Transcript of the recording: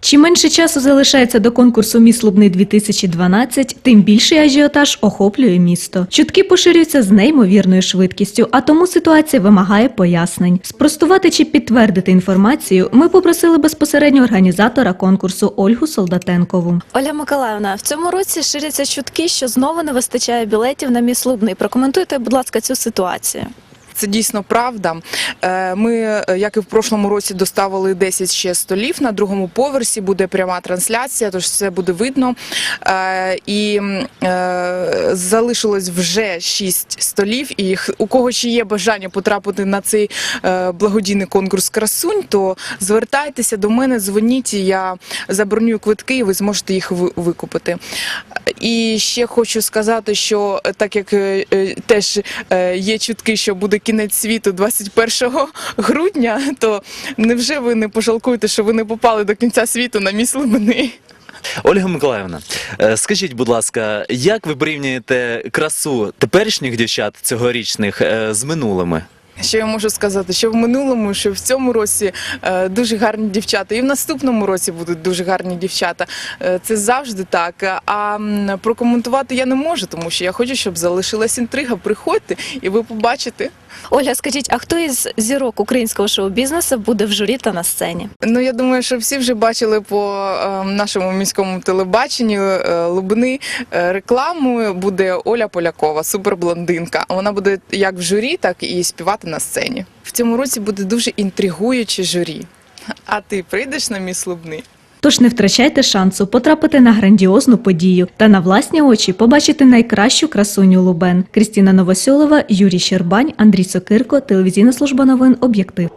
Чим менше часу залишається до конкурсу «Міс Лубни 2012, тим більший ажіотаж охоплює місто. Чутки поширюються з неймовірною швидкістю, а тому ситуація вимагає пояснень. Спростувати чи підтвердити інформацію ми попросили безпосередньо організатора конкурсу Ольгу Солдатенкову. Оля Миколаївна, в цьому році ширяться чутки, що знову не вистачає білетів на міс Лубний. Прокоментуйте, будь ласка, цю ситуацію. Це дійсно правда. Е, Ми, е, як і в прошлому році, доставили 10 ще столів. На другому поверсі буде пряма трансляція, тож це буде видно. Е, І залишилось вже 6 столів. І у кого ще є бажання потрапити на цей благодійний конкурс красунь, то звертайтеся до мене, дзвоніть, я забронюю квитки, і ви зможете їх викупити. І ще хочу сказати, що так як теж є чутки, що буде кінець світу 21 грудня, то невже ви не пожалкуєте, що ви не попали до кінця світу на міс Лубни? Ольга Миколаївна, е, скажіть, будь ласка, як ви порівнюєте красу теперішніх дівчат цьогорічних е, з минулими? Що я можу сказати? Що в минулому, що в цьому році е, дуже гарні дівчата, і в наступному році будуть дуже гарні дівчата. Е, це завжди так. А м, прокоментувати я не можу, тому що я хочу, щоб залишилась інтрига. Приходьте і ви побачите. Оля, скажіть, а хто із зірок українського шоу-бізнесу буде в журі та на сцені? Ну я думаю, що всі вже бачили по е, нашому міському телебаченню е, Лубни е, рекламу. Буде Оля Полякова, суперблондинка. Вона буде як в журі, так і співати на сцені. В цьому році буде дуже інтригуюче журі. А ти прийдеш на міс Лубни? Тож не втрачайте шансу потрапити на грандіозну подію та на власні очі побачити найкращу красуню Лубен. Крістіна Новосьолова, Юрій Щербань, Андрій Сокирко, телевізійна служба новин Об'єктив.